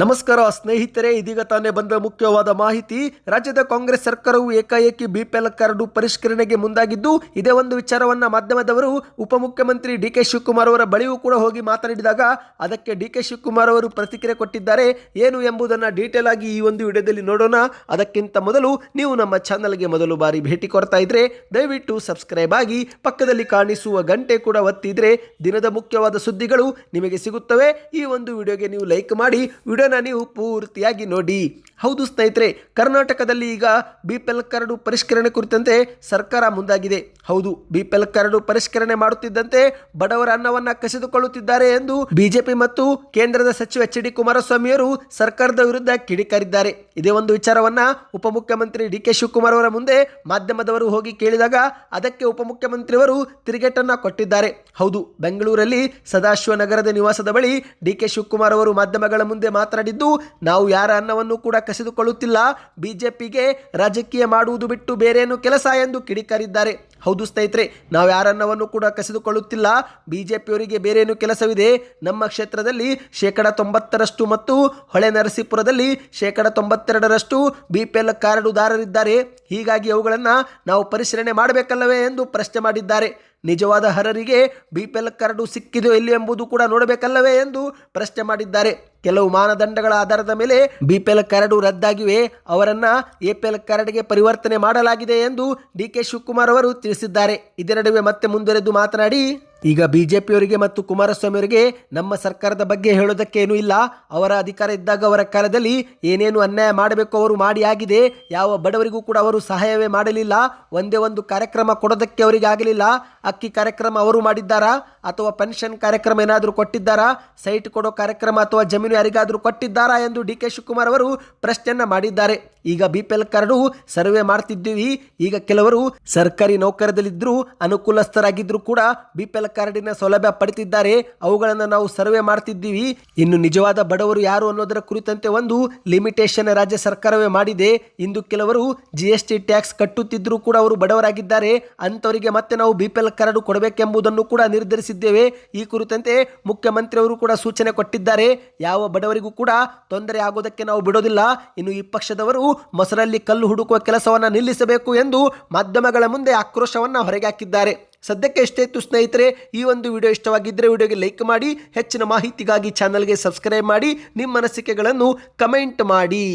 ನಮಸ್ಕಾರ, ಸ್ನೇಹಿತರೆ. ಇದೀಗ ತಾನೇ ಬಂದ ಮುಖ್ಯವಾದ ಮಾಹಿತಿ. ರಾಜ್ಯದ ಕಾಂಗ್ರೆಸ್ ಸರ್ಕಾರವು ಏಕಾಏಕಿ ಬಿಪಿಎಲ್ ಕಾರ್ಡು ಪರಿಷ್ಕರಣೆಗೆ ಮುಂದಾಗಿದ್ದು, ಇದೇ ಒಂದು ವಿಚಾರವನ್ನ ಮಾಧ್ಯಮದವರು, ಉಪಮುಖ್ಯಮಂತ್ರಿ ಡಿ ಕೆ ಶಿವಕುಮಾರ್ ಅವರ ಬಳಿಯೂ ಕೂಡ ಹೋಗಿ ಮಾತನಾಡಿದಾಗ, ಅದಕ್ಕೆ ಡಿ ಕೆ ಶಿವಕುಮಾರ್ ಅವರು ಪ್ರತಿಕ್ರಿಯೆ ಕೊಟ್ಟಿದ್ದಾರೆ. ಏನು ಎಂಬುದನ್ನು ಡೀಟೇಲ್ ಆಗಿ ಈ ಒಂದು ವಿಡಿಯೋದಲ್ಲಿ ನೋಡೋಣ. ಅದಕ್ಕಿಂತ ಮೊದಲು ನೀವು ನಮ್ಮ ಚಾನಲ್ಗೆ ಮೊದಲು ಬಾರಿ ಭೇಟಿ ಕೊಡ್ತಾ ಇದ್ರೆ, ದಯವಿಟ್ಟು ಸಬ್ಸ್ಕ್ರೈಬ್ ಆಗಿ, ಪಕ್ಕದಲ್ಲಿ ಕಾಣಿಸುವ ಗಂಟೆ ಕೂಡ ಒತ್ತಿದ್ರೆ, ದಿನದ ಮುಖ್ಯವಾದ ಸುದ್ದಿಗಳು ನಿಮಗೆ ಸಿಗುತ್ತವೆ. ಈ ಒಂದು ವಿಡಿಯೋಗೆ ನೀವು ಲೈಕ್ ಮಾಡಿ ವಿಡಿಯೋನ ನೀವು ಪೂರ್ತಿಯಾಗಿ ನೋಡಿ. ಹೌದು ಸ್ನೇಹಿತರೆ, ಕರ್ನಾಟಕದಲ್ಲಿ ಈಗ ಬಿ ಪಿ ಎಲ್ ಕಾರ್ಡು ಪರಿಷ್ಕರಣೆ ಕುರಿತಂತೆ ಸರ್ಕಾರ ಮುಂದಾಗಿದೆ. ಹೌದು ಬಿ ಪಿ ಎಲ್ ಕಾರ್ಡು ಪರಿಷ್ಕರಣೆ ಮಾಡುತ್ತಿದ್ದಂತೆ ಬಡವರ ಅನ್ನವನ್ನ ಕಸಿದುಕೊಳ್ಳುತ್ತಿದ್ದಾರೆ ಎಂದು ಬಿಜೆಪಿ ಮತ್ತು ಕೇಂದ್ರದ ಸಚಿವ ಎಚ್ ಡಿ ಕುಮಾರಸ್ವಾಮಿಯವರು ಸರ್ಕಾರದ ವಿರುದ್ಧ ಕಿಡಿಕಾರಿದ್ದಾರೆ. ಇದೇ ಒಂದು ವಿಚಾರವನ್ನ ಉಪಮುಖ್ಯಮಂತ್ರಿ ಡಿ ಕೆ ಶಿವಕುಮಾರ್ ಅವರ ಮುಂದೆ ಮಾಧ್ಯಮದವರು ಹೋಗಿ ಕೇಳಿದಾಗ ಅದಕ್ಕೆ ಉಪಮುಖ್ಯಮಂತ್ರಿಯವರು ತಿರುಗೇಟನ್ನ ಕೊಟ್ಟಿದ್ದಾರೆ. ಹೌದು, ಬೆಂಗಳೂರಲ್ಲಿ ಸದಾಶಿವ ನಗರದ ನಿವಾಸದ ಬಳಿ ಡಿ ಕೆ ಶಿವಕುಮಾರ್ ಅವರು ಮಾಧ್ಯಮಗಳ ಮುಂದೆ ಮಾತನಾಡಿದ್ದು, ನಾವು ಯಾರ ಅನ್ನವನ್ನು ಕೂಡ ಕಸಿದುಕೊಳ್ಳುತ್ತಿಲ್ಲ. ಬಿಜೆಪಿಗೆ ರಾಜಕೀಯ ಮಾಡುವುದು ಬಿಟ್ಟು ಬೇರೇನು ಕೆಲಸ ಎಂದು ಕಿಡಿಕಾರಿದ್ದಾರೆ. ಹೌದು ಸ್ನೇಹಿತರೆ, ನಾವು ಯಾರನ್ನವನ್ನು ಕೂಡ ಕಸಿದುಕೊಳ್ಳುತ್ತಿಲ್ಲ. ಬಿಜೆಪಿಯವರಿಗೆ ಬೇರೇನು ಕೆಲಸವಿದೆ. ನಮ್ಮ ಕ್ಷೇತ್ರದಲ್ಲಿ ಶೇಕಡ ತೊಂಬತ್ತರಷ್ಟು ಮತ್ತು ಹೊಳೆ ನರಸೀಪುರದಲ್ಲಿ ಶೇಕಡ ತೊಂಬತ್ತೆರಡರಷ್ಟು ಬಿ ಪಿ ಎಲ್ ಕಾರ್ಡುದಾರರಿದ್ದಾರೆ ಹೀಗಾಗಿ ಅವುಗಳನ್ನು ನಾವು ಪರಿಶೀಲನೆ ಮಾಡಬೇಕಲ್ಲವೇ ಎಂದು ಪ್ರಶ್ನೆ ಮಾಡಿದ್ದಾರೆ. ನಿಜವಾದ ಹರರಿಗೆ ಬಿ ಪಿ ಎಲ್ ಕಾರ್ಡು ಸಿಕ್ಕಿದೆಯೋ ಇಲ್ಲಿ ಎಂಬುದು ಕೂಡ ನೋಡಬೇಕಲ್ಲವೇ ಎಂದು ಪ್ರಶ್ನೆ ಮಾಡಿದ್ದಾರೆ. ಕೆಲವು ಮಾನದಂಡಗಳ ಆಧಾರದ ಮೇಲೆ ಬಿಪಿಎಲ್ ಕಾರ್ಡು ರದ್ದಾಗಿವೆ. ಅವರನ್ನ ಎಪಿಎಲ್ ಕಾರ್ಡ್ಗೆ ಪರಿವರ್ತನೆ ಮಾಡಲಾಗಿದೆ ಎಂದು ಡಿ ಕೆ ಶಿವಕುಮಾರ್ ಅವರು ತಿಳಿಸಿದ್ದಾರೆ. ಇದರ ನಡುವೆ ಮತ್ತೆ ಮುಂದುವರೆದು ಮಾತನಾಡಿ ಈಗ ಬಿಜೆಪಿಯವರಿಗೆ ಮತ್ತು ಕುಮಾರಸ್ವಾಮಿ ಅವರಿಗೆ ನಮ್ಮ ಸರ್ಕಾರದ ಬಗ್ಗೆ ಹೇಳೋದಕ್ಕೆ ಏನೂ ಇಲ್ಲ. ಅವರ ಅಧಿಕಾರ ಇದ್ದಾಗ ಅವರ ಕಾಲದಲ್ಲಿ ಏನೇನು ಅನ್ಯಾಯ ಮಾಡಬೇಕು ಅವರು ಮಾಡಿ ಆಗಿದೆ. ಯಾವ ಬಡವರಿಗೂ ಕೂಡ ಅವರು ಸಹಾಯವೇ ಮಾಡಲಿಲ್ಲ. ಒಂದೇ ಒಂದು ಕಾರ್ಯಕ್ರಮ ಕೊಡೋದಕ್ಕೆ ಅವರಿಗೆ ಆಗಲಿಲ್ಲ. ಅಕ್ಕಿ ಕಾರ್ಯಕ್ರಮ ಅವರು ಮಾಡಿದ್ದಾರಾ? ಅಥವಾ ಪೆನ್ಷನ್ ಕಾರ್ಯಕ್ರಮ ಏನಾದರೂ ಕೊಟ್ಟಿದ್ದಾರಾ? ಸೈಟ್ ಕೊಡೋ ಕಾರ್ಯಕ್ರಮ ಅಥವಾ ಜಮೀನು ಯಾರಿಗಾದರೂ ಕೊಟ್ಟಿದ್ದಾರಾ ಎಂದು ಡಿ ಕೆ ಶಿವಕುಮಾರ್ ಅವರು ಪ್ರಶ್ನೆಯನ್ನ ಮಾಡಿದ್ದಾರೆ. ಈಗ B P L card survey ಮಾಡ್ತಿದ್ದೀವಿ. ಈಗ ಕೆಲವರು ಸರ್ಕಾರಿ ನೌಕರದಲ್ಲಿದ್ದರೂ ಅನುಕೂಲಸ್ಥರಾಗಿದ್ದರೂ ಕೂಡ ಬಿ ಪಿ ಕಾರ್ಡಿನ ಸೌಲಭ್ಯ ಪಡೆದಿದ್ದಾರೆ. ಅವುಗಳನ್ನು ನಾವು ಸರ್ವೆ ಮಾಡ್ತಿದ್ದೀವಿ. ಇನ್ನು ನಿಜವಾದ ಬಡವರು ಯಾರು ಅನ್ನೋದರ ಕುರಿತಂತೆ ಒಂದು ಲಿಮಿಟೇಷನ್ ರಾಜ್ಯ ಸರ್ಕಾರವೇ ಮಾಡಿದೆ. ಇಂದು ಕೆಲವರು ಜಿ ಎಸ್ ಟಿ ಟ್ಯಾಕ್ಸ್ ಕಟ್ಟುತ್ತಿದ್ದರೂ ಕೂಡ ಅವರು ಬಡವರಾಗಿದ್ದಾರೆ. ಅಂಥವರಿಗೆ ಮತ್ತೆ ನಾವು ಬಿ ಪಿ ಎಲ್ ಕಾರ್ಡು ಕೊಡಬೇಕೆಂಬುದನ್ನು ಕೂಡ ನಿರ್ಧರಿಸಿದ್ದೇವೆ. ಈ ಕುರಿತಂತೆ ಮುಖ್ಯಮಂತ್ರಿಯವರು ಕೂಡ ಸೂಚನೆ ಕೊಟ್ಟಿದ್ದಾರೆ. ಯಾವ ಬಡವರಿಗೂ ಕೂಡ ತೊಂದರೆ ಆಗೋದಕ್ಕೆ ನಾವು ಬಿಡೋದಿಲ್ಲ. ಇನ್ನು ಈ ಪಕ್ಷದವರು ಮೊಸರಲ್ಲಿ ಕಲ್ಲು ಹುಡುಕುವ ಕೆಲಸವನ್ನು ನಿಲ್ಲಿಸಬೇಕು ಎಂದು ಮಾಧ್ಯಮಗಳ ಮುಂದೆ ಆಕ್ರೋಶವನ್ನು ಹೊರಗೆ ಹಾಕಿದ್ದಾರೆ. ಸದ್ಯಕ್ಕೆ ಎಷ್ಟೇ ಇತ್ತು ಸ್ನೇಹಿತರೆ, ಈ ಒಂದು ವಿಡಿಯೋ ಇಷ್ಟವಾಗಿದ್ದರೆ ವಿಡಿಯೋಗೆ ಲೈಕ್ ಮಾಡಿ, ಹೆಚ್ಚಿನ ಮಾಹಿತಿಗಾಗಿ ಚಾನಲ್ಗೆ ಸಬ್ಸ್ಕ್ರೈಬ್ ಮಾಡಿ, ನಿಮ್ಮ ಅನಿಸಿಕೆಗಳನ್ನು ಕಮೆಂಟ್ ಮಾಡಿ.